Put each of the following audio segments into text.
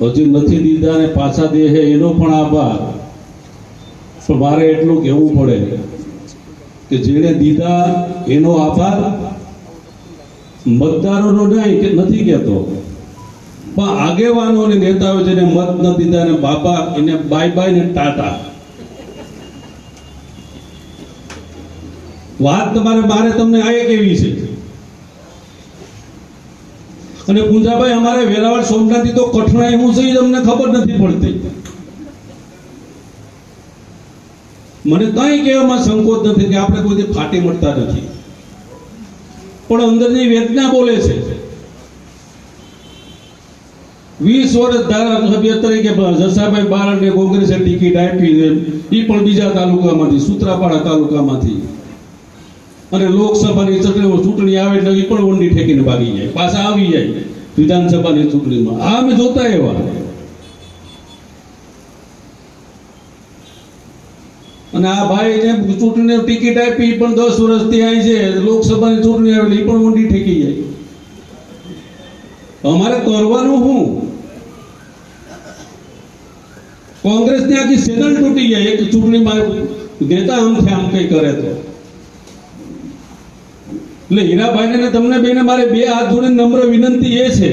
હજી નથી દીધા ને પાછા દે છે એનો પણ આભાર. પણ મારે એટલું કહેવું પડે કે જેણે દીધા એનો આભાર મતદારોનો નહીં કે નથી કહેતો. પણ આગેવાનો અને નેતાઓ જેને મત ન દીધા અને બાપા એને બાય બાય ને ટાટા. વાત તમારે, મારે તમને આ એક એવી છે. અને પુંજાભાઈ અમારે વેરાવળ સોમનાથથી તો કઠણાઈ હું છે અમને ખબર નથી પડતી. મને કઈ કહેવામાં સંકોચ નથી કે આપણે કોઈ ફાટી મળતા નથી. પણ અંદરની વેદના બોલે છે. વીસ વર્ષ ધારાસભ્ય તરીકે જસાભાઈ બારડને કોંગ્રેસે ટિકિટ આપી એ પણ બીજા તાલુકામાંથી, સુત્રાપાડા તાલુકામાંથી. અને લોકસભાની ચૂંટણી આવે એટલે એ પણ વંડી ઠેકીને ભાગી જાય, પાછા આવી જાય વિધાનસભાની ચૂંટણીમાં. આ અમે જોતા એવા. અને આ ભાઈને ચૂંટણીની ટિકિટ આપી પણ દસ વર્ષથી આવી છે, લોકસભાની ચૂંટણી આવે એટલે ઈ પણ વંડી ઠેકી જાય. અમારે કરવાનું શું? કોંગ્રેસની આખી સેનલ તૂટી જાય, એક ચૂંટણીમાં નેતા આમથી આમ કઈ કરે તો. એટલે હીરાભાઈને ને તમને બેને મારે બે હાથ જોડે નમ્ર વિનંતી એ છે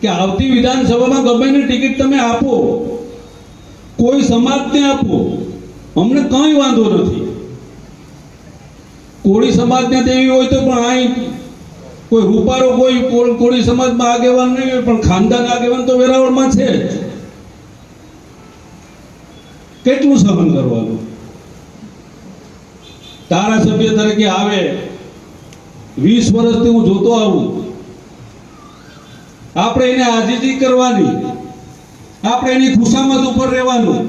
કે આવતી વિધાનસભામાં ગમે ને ટિકિટ તમે આપો, કોઈ સમાજને આપો, અમને કઈ વાંધો નથી. કોળી સમાજને દેવી હોય તો પણ અહીં કોઈ રૂપારો કોઈ કોળી સમાજમાં આગેવાન નહીં હોય, પણ ખાનદાન આગેવાન તો વેરાવળમાં છે કેટલું સહન કરવાનું? ધારાસભ્ય તરીકે આવે, વીસ વર્ષથી હું જોતો આવું. આપણે એને આજીજી કરવાની, આપણે એની ખુશામત ઉપર રહેવાનું.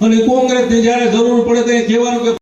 અને કોંગ્રેસને જ્યારે જરૂર પડે ત્યારે કહેવાનું કે